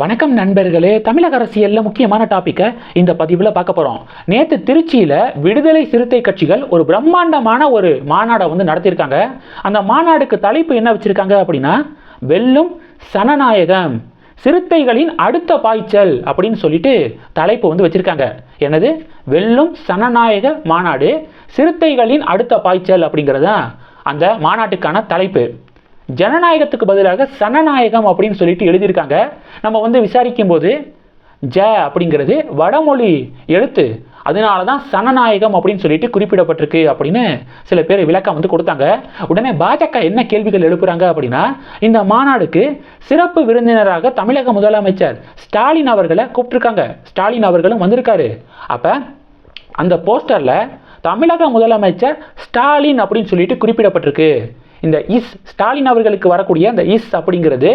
வணக்கம் நண்பர்களே தமிழக அரசியலில் முக்கியமான டாப்பிக்கை இந்த பதிவில் பார்க்க போகிறோம் நேற்று திருச்சியில் விடுதலை சிறுத்தை கட்சிகள் ஒரு பிரம்மாண்டமான ஒரு மாநாடை வந்து நடத்தியிருக்காங்க. அந்த மாநாடுக்கு தலைப்பு என்ன வச்சுருக்காங்க அப்படின்னா வெல்லும் சனநாயகம் சிறுத்தைகளின் அடுத்த பாய்ச்சல் அப்படின்னு சொல்லிட்டு தலைப்பு வந்து வச்சுருக்காங்க. என்னது? வெல்லும் சனநாயக மாநாடு சிறுத்தைகளின் அடுத்த பாய்ச்சல் அப்படிங்கிறது தான் அந்த மாநாட்டுக்கான தலைப்பு. ஜனநாயகத்துக்கு பதிலாக சனநாயகம் அப்படின்னு சொல்லிட்டு எழுதியிருக்காங்க. நம்ம வந்து விசாரிக்கும் போது ஜ அப்படிங்கிறது வடமொழி எழுத்து. அதனால தான் சனநாயகம் அப்படின்னு சொல்லிட்டு குறிப்பிடப்பட்டிருக்கு அப்படின்னு சில பேர் விளக்கம் வந்து கொடுத்தாங்க. உடனே பாஜக என்ன கேள்விகள் எழுப்புறாங்க அப்படின்னா இந்த மாநாடுக்கு சிறப்பு விருந்தினராக தமிழக முதலமைச்சர் ஸ்டாலின் அவர்களை கூப்பிட்டுருக்காங்க. ஸ்டாலின் அவர்களும் வந்திருக்காரு. அப்போ அந்த போஸ்டரில் தமிழக முதலமைச்சர் ஸ்டாலின் அப்படின்னு சொல்லிட்டு குறிப்பிடப்பட்டிருக்கு. இந்த இஸ் ஸ்டாலின் அவர்களுக்கு வரக்கூடிய அந்த இஸ் அப்படிங்கிறது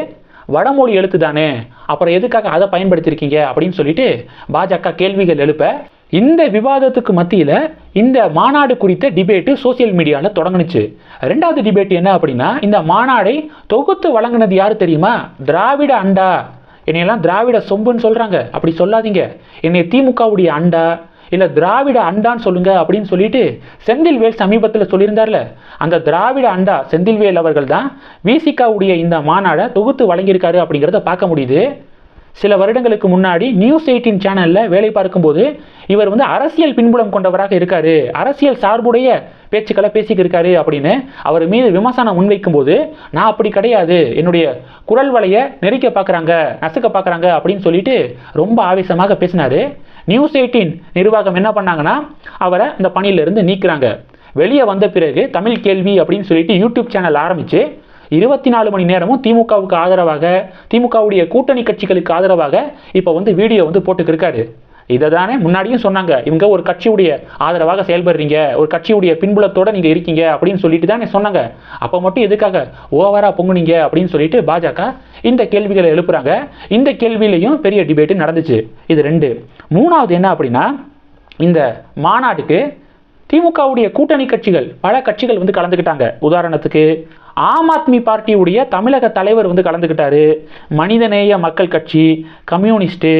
வடமொழி எழுத்து தானே. அப்புறம் எதுக்காக அதை பயன்படுத்தியிருக்கீங்க அப்படின்னு சொல்லிட்டு பாஜக கேள்விகள் எழுப்ப இந்த விவாதத்துக்கு மத்தியில் இந்த மாநாடு குறித்த டிபேட்டு சோசியல் மீடியாவில் தொடங்குனுச்சு. ரெண்டாவது டிபேட் என்ன அப்படின்னா இந்த மாநாடை தொகுத்து வழங்கினது யார் தெரியுமா? திராவிட அண்டா. என்னையெல்லாம் திராவிட சொம்புன்னு சொல்கிறாங்க அப்படி சொல்லாதீங்க. என்னை திமுகவுடைய அண்டா. இல்லை திராவிட அண்டான்னு சொல்லுங்க அப்படின்னு சொல்லிட்டு செந்தில்வேல் சமீபத்தில் சொல்லியிருந்தார்ல. அந்த திராவிட அண்டா செந்தில்வேல் அவர்கள் தான் விசிகாவுடைய இந்த மாநாடை தொகுத்து வழங்கியிருக்காரு அப்படிங்கிறத பார்க்க முடியுது. சில வருடங்களுக்கு முன்னாடி நியூஸ் எயிட்டின் சேனலில் வேலை பார்க்கும்போது இவர் வந்து அரசியல் பின்புலம் கொண்டவராக இருக்காரு. அரசியல் சார்புடைய பேச்சுக்களை பேசிக்கிருக்காரு அப்படின்னு அவர் மீது விமர்சனம் முன்வைக்கும் போது நான் அப்படி கிடையாது. என்னுடைய குரல் வலையை நெரிக்க பார்க்குறாங்க நசுக்க பார்க்குறாங்க அப்படின்னு சொல்லிட்டு ரொம்ப ஆவேசமாக பேசினார். நியூஸ் எயிட்டீன் நிர்வாகம் என்ன பண்ணாங்கன்னா அவரை இந்த பணியிலிருந்து நீக்கிறாங்க. வெளியே வந்த பிறகு தமிழ் கேள்வி அப்படின்னு சொல்லிட்டு யூடியூப் சேனல் ஆரம்பித்து இருபத்தி நாலு மணி நேரமும் திமுகவுக்கு ஆதரவாக திமுகவுடைய கூட்டணி கட்சிகளுக்கு ஆதரவாக இப்போ வந்து வீடியோ வந்து போட்டுக்கிருக்காரு இதை தானே முன்னாடியும் சொன்னாங்க. இவங்க ஒரு கட்சியுடைய ஆதரவாக செயல்படுறீங்க ஒரு கட்சியுடைய பின்புலத்தோடு நீங்கள் இருக்கீங்க அப்படின்னு சொல்லிட்டு தானே சொன்னாங்க. அப்போ மட்டும் எதுக்காக ஓவராக பொங்குனீங்க அப்படின்னு சொல்லிட்டு பாஜக இந்த கேள்விகளை எழுப்புறாங்க. இந்த கேள்வியிலையும் பெரிய டிபேட்டு நடந்துச்சு. இது ரெண்டு. மூணாவது என்ன அப்படின்னா இந்த மாநாட்டுக்கு திமுகவுடைய கூட்டணி கட்சிகள் பல கட்சிகள் வந்து கலந்துக்கிட்டாங்க. உதாரணத்துக்கு ஆம் ஆத்மி பார்ட்டியுடைய தமிழக தலைவர் வந்து கலந்துக்கிட்டாரு. மனிதநேய மக்கள் கட்சி கம்யூனிஸ்ட்டு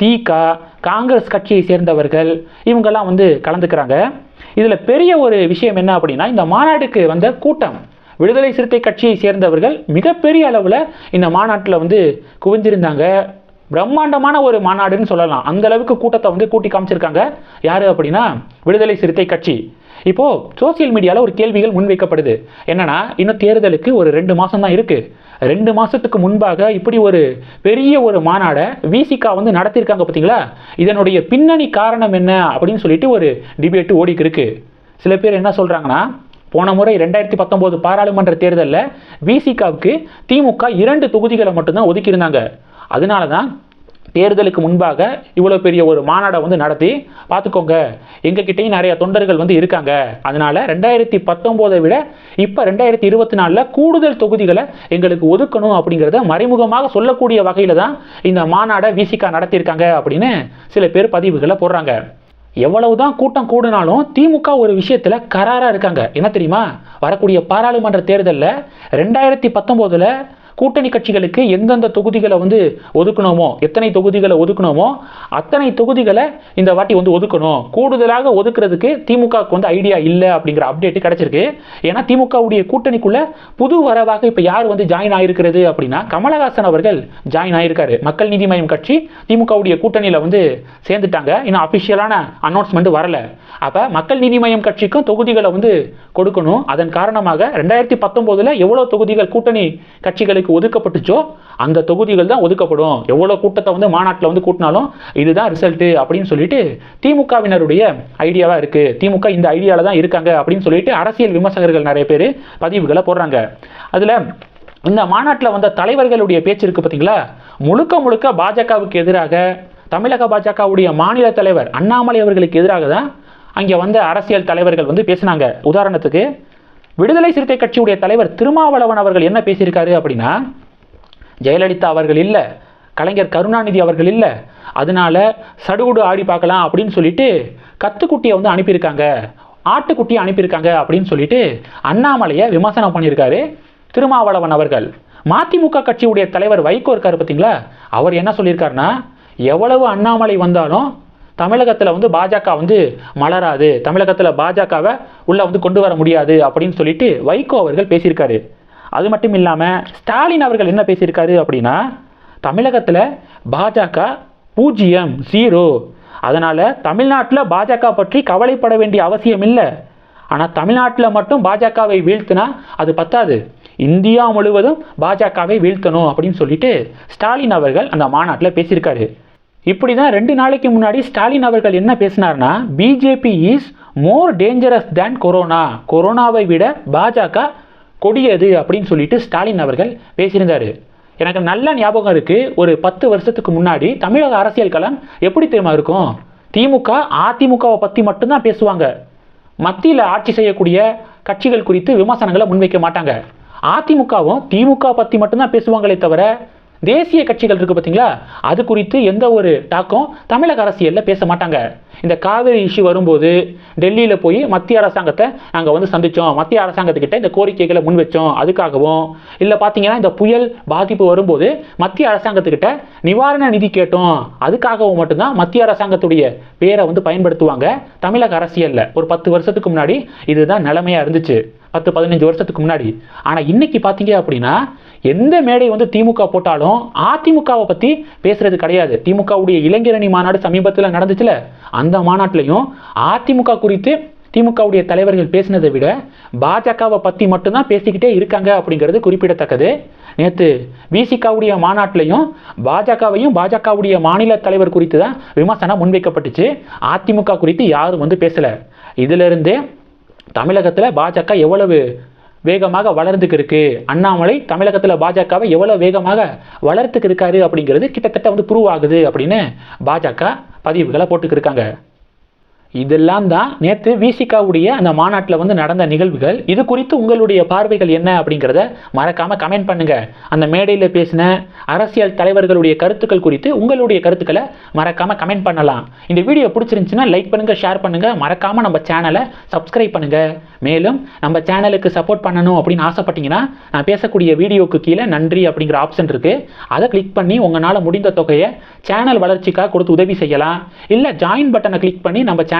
தீகா காங்கிரஸ் கட்சியை சேர்ந்தவர்கள் இவங்கெல்லாம் வந்து கலந்துக்கிறாங்க. இதில் பெரிய ஒரு விஷயம் என்ன அப்படின்னா இந்த மாநாட்டுக்கு வந்த கூட்டம் விடுதலை சிறுத்தை கட்சியை சேர்ந்தவர்கள் மிகப்பெரிய அளவில் இந்த மாநாட்டில் வந்து குவிஞ்சிருந்தாங்க பிரம்மாண்டமான ஒரு மாநாடுன்னு சொல்லலாம். அந்த அளவுக்கு கூட்டத்தை வந்து கூட்டி காமிச்சிருக்காங்க. யார் அப்படின்னா விடுதலை சிறுத்தை கட்சி. இப்போது சோசியல் மீடியாவில் ஒரு கேள்விகள் முன்வைக்கப்படுது. என்னன்னா இன்னும் தேர்தலுக்கு ஒரு ரெண்டு மாதம் தான் இருக்குது ரெண்டு மாதத்துக்கு முன்பாக இப்படி ஒரு பெரிய ஒரு மாநாடை விசிகா வந்து நடத்தியிருக்காங்க பார்த்தீங்களா? இதனுடைய பின்னணி காரணம் என்ன அப்படின்னு சொல்லிட்டு ஒரு டிபேட்டு ஓடிக்கு இருக்கு. சில பேர் என்ன சொல்கிறாங்கன்னா போன முறை ரெண்டாயிரத்தி பத்தொம்போது பாராளுமன்ற தேர்தலில் விசிகாவுக்கு திமுக இரண்டு தொகுதிகளை மட்டும்தான் ஒதுக்கியிருந்தாங்க. அதனால தான் தேர்தலுக்கு முன்பாக இவ்வளோ பெரிய ஒரு மாநாடை வந்து நடத்தி பார்த்துக்கோங்க எங்ககிட்டயும் நிறைய தொண்டர்கள் வந்து இருக்காங்க. அதனால ரெண்டாயிரத்தி பத்தொம்போதை விட இப்போ ரெண்டாயிரத்தி இருபத்தி நாலில் கூடுதல் தொகுதிகளை எங்களுக்கு ஒதுக்கணும் அப்படிங்கிறத மறைமுகமாக சொல்லக்கூடிய வகையில் தான் இந்த மாநாடை விசிகா நடத்தியிருக்காங்க அப்படின்னு சில பேர் பதிவுகளை போடுறாங்க. எவ்வளவுதான் கூட்டம் கூடினாலும் திமுக ஒரு விஷயத்தில் கராராக இருக்காங்க. என்ன தெரியுமா? வரக்கூடிய பாராளுமன்ற தேர்தலில் ரெண்டாயிரத்தி பத்தொம்போதில் கூட்டணி கட்சிகளுக்கு எந்தெந்த தொகுதிகளை வந்து ஒதுக்கணுமோ எத்தனை தொகுதிகளை ஒதுக்கணுமோ அத்தனை தொகுதிகளை இந்த வாட்டி வந்து ஒதுக்கணும். கூடுதலாக ஒதுக்குறதுக்கு திமுகவுக்கு வந்து ஐடியா இல்லை அப்படிங்கிற அப்டேட் கிடைச்சிருக்கு. ஏன்னா திமுகவுடைய கூட்டணிக்குள்ள புது வரவாக இப்போ யார் வந்து ஜாயின் ஆயிருக்கிறது அப்படின்னா கமலஹாசன் அவர்கள் ஜாயின் ஆயிருக்காரு. மக்கள் நீதி மய்யம் கட்சி திமுகவுடைய கூட்டணியில் வந்து சேர்ந்துட்டாங்க. இன்னும் அஃபிஷியலான அனௌன்ஸ்மெண்ட் வரல. அப்போ மக்கள் நீதி மய்யம் கட்சிக்கும் தொகுதிகளை வந்து கொடுக்கணும். அதன் காரணமாக ரெண்டாயிரத்தி பத்தொம்போதில் எவ்வளோ தொகுதிகள் கூட்டணி கட்சிகளுக்கு ஒதுக்கப்பட்டுச்சோ அந்த தொகுதிகள் தான் ஒதுக்கப்படும். எவ்வளோ கூட்டத்தை வந்து மாநாட்டில் வந்து கூட்டினாலும் இதுதான் ரிசல்ட்டு அப்படின்னு சொல்லிட்டு திமுகவினருடைய ஐடியாவாக இருக்குது திமுக இந்த ஐடியாவில் தான் இருக்காங்க அப்படின்னு சொல்லிட்டு அரசியல் விமர்சகர்கள் நிறைய பேர் பதிவுகளை போடுறாங்க. அதில் இந்த மாநாட்டில் வந்த தலைவர்களுடைய பேச்சு இருக்குது பார்த்தீங்களா முழுக்க முழுக்க பாஜகவுக்கு எதிராக தமிழக பாஜகவுடைய மாநில தலைவர் அண்ணாமலை அவர்களுக்கு எதிராக தான் அங்கே வந்த அரசியல் தலைவர்கள் வந்து பேசினாங்க. உதாரணத்துக்கு விடுதலை சிறுத்தை கட்சியுடைய தலைவர் திருமாவளவன் அவர்கள் என்ன பேசியிருக்காரு அப்படின்னா ஜெயலலிதா அவர்கள் இல்லை கலைஞர் கருணாநிதி அவர்கள் இல்லை அதனால சடுகுடு ஆடி பார்க்கலாம் அப்படின்னு சொல்லிட்டு கத்துக்குட்டியை வந்து அனுப்பியிருக்காங்க ஆட்டுக்குட்டியை அனுப்பியிருக்காங்க அப்படின்னு சொல்லிட்டு அண்ணாமலையை விமர்சனம் பண்ணியிருக்காரு திருமாவளவன் அவர்கள். மதிமுக கட்சியுடைய தலைவர் வைகோ இருக்காரு பார்த்தீங்களா அவர் என்ன சொல்லியிருக்காருன்னா எவ்வளவு அண்ணாமலை வந்தாலும் தமிழகத்தில் வந்து பாஜக வந்து மலராது. தமிழகத்தில் பாஜகவை உள்ளே வந்து கொண்டு வர முடியாது அப்படின்னு சொல்லிட்டு வைகோ அவர்கள் பேசியிருக்காரு. அது மட்டும் இல்லாமல் ஸ்டாலின் அவர்கள் என்ன பேசியிருக்காரு அப்படின்னா தமிழகத்தில் பாஜக பூஜ்ஜியம் ஜீரோ. அதனால் தமிழ்நாட்டில் பாஜக பற்றி கவலைப்பட வேண்டிய அவசியம் இல்லை. ஆனால் தமிழ்நாட்டில் மட்டும் பாஜகவை வீழ்த்தினா அது பத்தாது. இந்தியா முழுவதும் பாஜகவை வீழ்த்தணும் அப்படின்னு சொல்லிட்டு ஸ்டாலின் அவர்கள் அந்த மாநாட்டில் பேசியிருக்காரு. இப்படி தான் ரெண்டு நாளைக்கு முன்னாடி ஸ்டாலின் அவர்கள் என்ன பேசினார்னா BJP is more dangerous than corona கொரோனாவை விட பாஜக கொடியது அப்படின்னு சொல்லிட்டு ஸ்டாலின் அவர்கள் பேசியிருந்தார். எனக்கு நல்ல ஞாபகம் இருக்குது ஒரு பத்து வருஷத்துக்கு முன்னாடி தமிழக அரசியல் களம் எப்படி தெரியுமா இருக்கும்? திமுக அதிமுகவை பற்றி மட்டும்தான் பேசுவாங்க. மத்தியில் ஆட்சி செய்யக்கூடிய கட்சிகள் குறித்து விமர்சனங்களை முன்வைக்க மாட்டாங்க. அதிமுகவும் திமுக பற்றி மட்டும்தான் பேசுவாங்களே தவிர தேசிய கட்சிகள் இருக்குது பார்த்தீங்களா அது குறித்து எந்த ஒரு டாக்கும் தமிழக அரசியலில் பேச மாட்டாங்க. இந்த காவிரி இஷ்யூ வரும்போது டெல்லியில் போய் மத்திய அரசாங்கத்தை நாங்கள் வந்து சந்தித்தோம் மத்திய அரசாங்கத்துக்கிட்ட இந்த கோரிக்கைகளை முன் வச்சோம். அதுக்காகவும். இல்லை பார்த்தீங்கன்னா இந்த புயல் பாதிப்பு வரும்போது மத்திய அரசாங்கத்துக்கிட்ட நிவாரண நிதி கேட்டோம். அதுக்காகவும் மட்டும்தான் மத்திய அரசாங்கத்துடைய பேரை வந்து பயன்படுத்துவாங்க தமிழக அரசியலில். ஒரு பத்து வருஷத்துக்கு முன்னாடி இதுதான் நிலைமையாக இருந்துச்சு. பத்து பதினஞ்சு வருஷத்துக்கு முன்னாடி. ஆனால் இன்னைக்கு பார்த்தீங்க அப்படின்னா எந்த மேடை வந்து திமுக போட்டாலும் அதிமுகவை பற்றி பேசுறது கிடையாது. திமுகவுடைய இளைஞரணி மாநாடு சமீபத்தில் நடந்துச்சுல? அந்த மாநாட்டிலையும் அதிமுக குறித்து திமுகவுடைய தலைவர்கள் பேசினதை விட பாஜகவை பற்றி மட்டும்தான் பேசிக்கிட்டே இருக்காங்க அப்படிங்கிறது குறிப்பிடத்தக்கது. நேற்று பிசிகாவுடைய மாநாட்டிலையும் பாஜகவையும் பாஜகவுடைய மாநில தலைவர் குறித்து தான் விமர்சனம் முன்வைக்கப்பட்டுச்சு. அதிமுக குறித்து யாரும் வந்து பேசலை. இதிலிருந்தே தமிழகத்தில் பாஜக எவ்வளவு வேகமாக வளர்ந்துக்கு இருக்கு? அண்ணாமலை தமிழகத்தில் பாஜகவை எவ்வளோ வேகமாக வளர்த்துக்கு இருக்காரு அப்படிங்கிறது கிட்டத்தட்ட வந்து ப்ரூவ் ஆகுது அப்படின்னு பாஜக பதிவுகளை போட்டுக்கிருக்காங்க இதெல்லாம் தான் நேற்று விசிகாவுடைய அந்த மாநாட்டில் வந்து நடந்த நிகழ்வுகள். இது குறித்து உங்களுடைய பார்வைகள் என்ன அப்படிங்கிறத மறக்காமல் கமெண்ட் பண்ணுங்க. அந்த மேடையில் பேசின அரசியல் தலைவர்களுடைய கருத்துக்கள் குறித்து உங்களுடைய கருத்துக்களை மறக்காமல் கமெண்ட் பண்ணலாம். இந்த வீடியோ பிடிச்சிருந்துச்சுன்னா லைக் பண்ணுங்கள் ஷேர் பண்ணுங்கள் மறக்காமல் நம்ம சேனலை சப்ஸ்கிரைப் பண்ணுங்க. மேலும் நம்ம சேனலுக்கு சப்போர்ட் பண்ணணும் அப்படின்னு ஆசைப்பட்டீங்கன்னா நான் பேசக்கூடிய வீடியோக்கு கீழே நன்றி அப்படிங்கிற ஆப்ஷன் இருக்கு. அதை கிளிக் பண்ணி உங்களால் முடிந்த தொகையை சேனல் வளர்ச்சிக்காக கொடுத்து உதவி செய்யலாம். இல்லை ஜாயின் பட்டனை கிளிக் பண்ணி நம்ம சேனல்